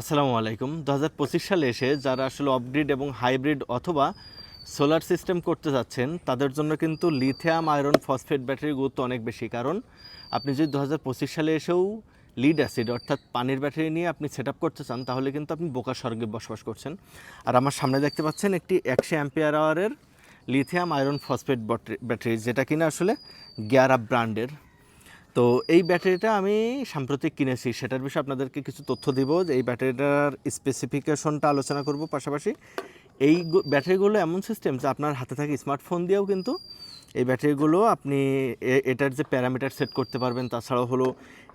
আসসালামু আলাইকুম। দু হাজার পঁচিশ সালে এসে যারা আসলে অফগ্রিড এবং হাইব্রিড অথবা সোলার সিস্টেম করতে যাচ্ছেন, তাদের জন্য কিন্তু লিথিয়াম আয়রন ফসফেট ব্যাটারির গুরুত্ব অনেক বেশি। কারণ আপনি যদি দু হাজার পঁচিশ সালে এসেও লিড অ্যাসিড অর্থাৎ পানির ব্যাটারি নিয়ে আপনি সেট করতে চান, তাহলে কিন্তু আপনি বোকা স্বর্গে বসবাস করছেন। আর আমার সামনে দেখতে পাচ্ছেন একটি একশো অ্যাম্পিয়ার আওয়ারের লিথিয়াম আয়রন ফসফেট ব্যাটারি যেটা কিনা আসলে গিয়ার ব্র্যান্ডের তো এই ব্যাটারিটা আমি সাম্প্রতিক কিনেছি। সেটার বিষয়ে আপনাদেরকে কিছু তথ্য দিব যে এই ব্যাটারিটার স্পেসিফিকেশনটা আলোচনা করব পাশাপাশি। এই ব্যাটারিগুলো এমন সিস্টেম যে আপনার হাতে থাকে স্মার্টফোন দিয়েও কিন্তু এই ব্যাটারিগুলো আপনি এটার যে প্যারামিটার সেট করতে পারবেন, তাছাড়াও হলো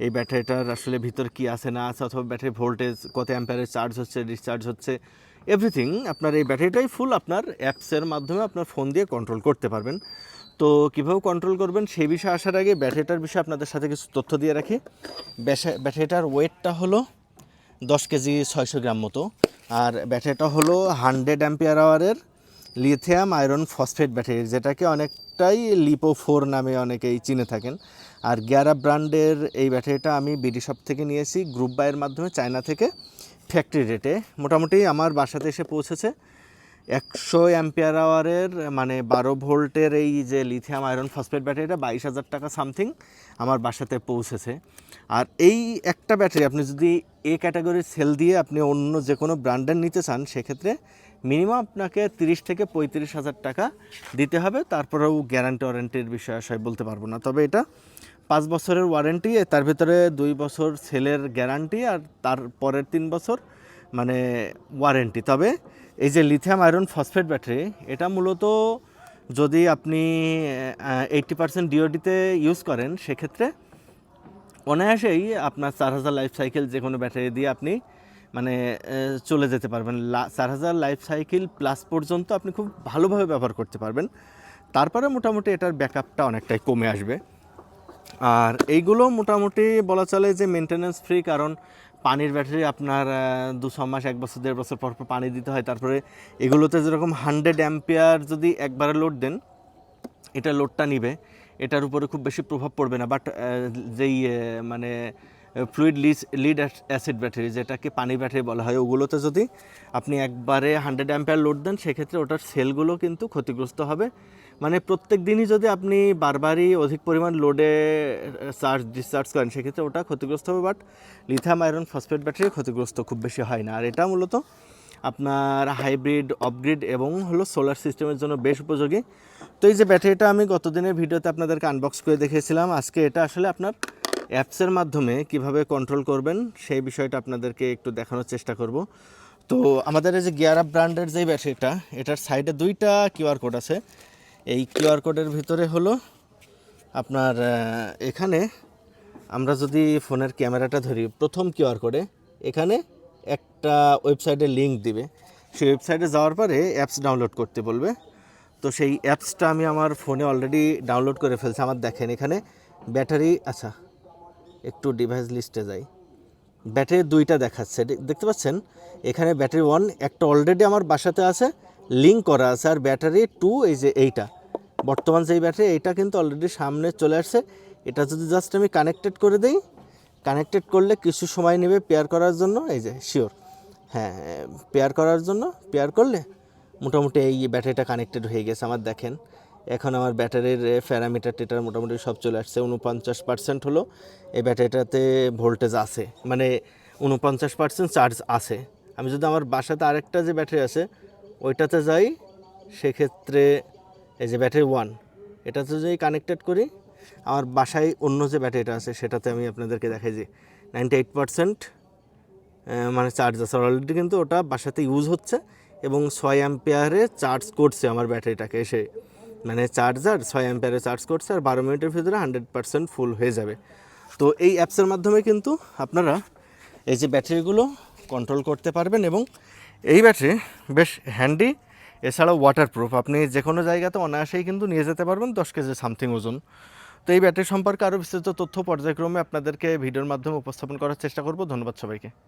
এই ব্যাটারিটার আসলে ভিতর কি আছে, না আছে, অথবা ব্যাটারি ভোল্টেজ কত অ্যাম্পারে চার্জ হচ্ছে ডিসচার্জ হচ্ছে এভরিথিং আপনার এই ব্যাটারিটাই ফুল আপনার অ্যাপসের মাধ্যমে আপনার ফোন দিয়ে কন্ট্রোল করতে পারবেন। তো কীভাবে কন্ট্রোল করবেন সেই বিষয়ে আসার আগে ব্যাটারিটার বিষয়ে আপনাদের সাথে কিছু তথ্য দিয়ে রাখি। ব্যাটারিটার ওয়েটটা হলো দশ কেজি ছয়শো গ্রাম মতো। আর ব্যাটারিটা হলো হান্ড্রেড অ্যাম্পিয়ার আওয়ারের লিথিয়াম আয়রন ফসফেট ব্যাটারি যেটাকে অনেকটাই লিপো ফোর নামে অনেকেই চিনে থাকেন। আর গিয়ারা ব্র্যান্ডের এই ব্যাটারিটা আমি বিডি শপ থেকে নিয়েছি গ্রুপ বাইয়ের মাধ্যমে চায়না থেকে ফ্যাক্টরি রেটে মোটামুটি আমার বাসাতে এসে পৌঁছেছে। একশো অ্যাম্পিয়ার আওয়ারের মানে বারো ভোল্টের এই যে লিথিয়াম আয়রন ফসফেট ব্যাটারিটা বাইশ হাজার টাকা সামথিং আমার বাসাতে পৌঁছেছে। আর এই একটা ব্যাটারি আপনি যদি এ ক্যাটাগরির সেল দিয়ে আপনি অন্য যে কোনো ব্র্যান্ডের নিতে চান, সেক্ষেত্রে মিনিমাম আপনাকে তিরিশ থেকে পঁয়ত্রিশ হাজার টাকা দিতে হবে। তারপরেও গ্যারান্টি ওয়ারেন্টির বিষয়ে আশায় বলতে পারব না। তবে এটা পাঁচ বছরের ওয়ারেন্টি তার ভিতরে দুই বছর সেলের গ্যারান্টি আর তার পরের তিন বছর মানে ওয়ারেন্টি তবে এই যে লিথিয়াম আয়রন ফসফেট ব্যাটারি এটা মূলত যদি আপনি এইটটি পার্সেন্ট ডিওডিতে ইউজ করেন, সেক্ষেত্রে অনায়াসেই আপনার চার হাজার লাইফ সাইকেল যে কোনো ব্যাটারি দিয়ে আপনি মানে চলে যেতে পারবেন। চার হাজার লাইফ সাইকেল প্লাস পর্যন্ত আপনি খুব ভালোভাবে ব্যবহার করতে পারবেন। তারপরে মোটামুটি এটার ব্যাকআপটা অনেকটাই কমে আসবে। আর এইগুলো মোটামুটি বলা চলে যে মেনটেনেন্স ফ্রি কারণ পানির ব্যাটারি আপনার দু ছ মাস, এক বছর, দেড় বছর পর পর পানি দিতে হয়। তারপরে এগুলোতে যেরকম হান্ড্রেড অ্যাম্পিয়ার যদি একবারে লোড দেন, এটা লোডটা নিবে। এটার উপরে খুব বেশি প্রভাব পড়বে না। বাট যেই মানে fluid lead lead acid battery যেটাকে পানি ব্যাটারি বলা হয়, ওগুলোতে যদি আপনি একবারে হান্ড্রেড অ্যাম্পিয়ার লোড দেন, সেক্ষেত্রে ওটার সেলগুলো কিন্তু ক্ষতিগ্রস্ত হবে। মানে প্রত্যেক দিনই যদি আপনি বারবারই অধিক পরিমাণ লোডে চার্জ ডিসচার্জ করেন, সেক্ষেত্রে ওটা ক্ষতিগ্রস্ত হবে but lithium iron phosphate battery ক্ষতিগ্রস্ত খুব বেশি হয় না। আর এটা মূলত আপনার হাইব্রিড অপগ্রিড এবং হলো সোলার সিস্টেমের জন্য বেশ উপযোগী। তো এই যে ব্যাটারিটা আমি গত দিনের ভিডিওতে আপনাদেরকে আনবক্স করে দেখেছিলাম আজকে এটা আসলে আপনার অ্যাপসের মাধ্যমে কীভাবে কন্ট্রোল করবেন, সেই বিষয়টা আপনাদেরকে একটু দেখানোর চেষ্টা করব। তো আমাদের এই যে গিয়ার আপ ব্র্যান্ডের যে ব্যাটারিটা এটার সাইডে দুইটা কিউআর কোড আছে। এই কিউআর কোডের ভিতরে হলো আপনার এখানে আমরা যদি ফোনের ক্যামেরাটা ধরি, প্রথম কিউআর কোডে এখানে একটা ওয়েবসাইটে লিংক দিবে। সেই ওয়েবসাইটে যাওয়ার পরে অ্যাপস ডাউনলোড করতে বলবে। তো সেই অ্যাপসটা আমি আমার ফোনে অলরেডি ডাউনলোড করে ফেলছি। আমার দেখেন, এখানে ব্যাটারি আচ্ছা একটু ডিভাইস লিস্টে যাই। ব্যাটারি দুইটা দেখাচ্ছে। দেখতে পাচ্ছেন? এখানে ব্যাটারি ওয়ান, একটা অলরেডি আমার বাসাতে আছে লিঙ্ক করা আছে, আর ব্যাটারি টু, এই যে এইটা। বর্তমান যেই ব্যাটারি, এটা কিন্তু অলরেডি সামনে চলে আসছে। এটা যদি জাস্ট আমি কানেক্টেড করে দেই কানেক্টেড করলে কিছু সময় নেবে পেয়ার করার জন্য, এই যে শিওর হ্যাঁ পেয়ার করার জন্য পেয়ার করলে মোটামুটি এই ব্যাটারিটা কানেক্টেড হয়ে গেছে আমার, দেখেন। এখন আমার ব্যাটারির প্যারামিটার টেটার মোটামুটি সব চলে আসছে উনপঞ্চাশ পার্সেন্ট হলো। এই ব্যাটারিটাতে ভোল্টেজ আছে মানে উনপঞ্চাশ পার্সেন্ট চার্জ আছে। আমি যদি আমার বাসাতে আরেকটা যে ব্যাটারি আছে, ওইটাতে যাই, সেক্ষেত্রে এই যে ব্যাটারি ওয়ান এটাতে যদি কানেক্টেড করি, আমার বাসায় অন্য যে ব্যাটারিটা আছে, সেটাতে আমি আপনাদেরকে দেখাই যে নাইনটি এইট পার্সেন্ট মানে চার্জ আছে। অলরেডি কিন্তু ওটা বাসাতে ইউজ হচ্ছে এবং ছয় অ্যাম্পিয়ারে চার্জ করছে আমার ব্যাটারিটাকে এসে। মানে চার্জার ছয় অ্যাম্পিয়ারে চার্জ করছে আর বারো মিনিটের ভিতরে হান্ড্রেড পার্সেন্ট ফুল হয়ে যাবে। তো এই অ্যাপসের মাধ্যমে কিন্তু আপনারা এই যে ব্যাটারিগুলো কন্ট্রোল করতে পারবেন এবং এই ব্যাটারি বেশ হ্যান্ডি এছাড়াও ওয়াটারপ্রুফ আপনি যে কোনো জায়গাতে অনায়াসেই কিন্তু নিয়ে যেতে পারবেন দশ কেজি সামথিং ওজন। তো এই ব্যাটারি সম্পর্কে আরও বিস্তৃত তথ্য পর্যায়ক্রমে আপনাদেরকে ভিডিওর মাধ্যমে উপস্থাপন করার চেষ্টা করব। ধন্যবাদ সবাইকে।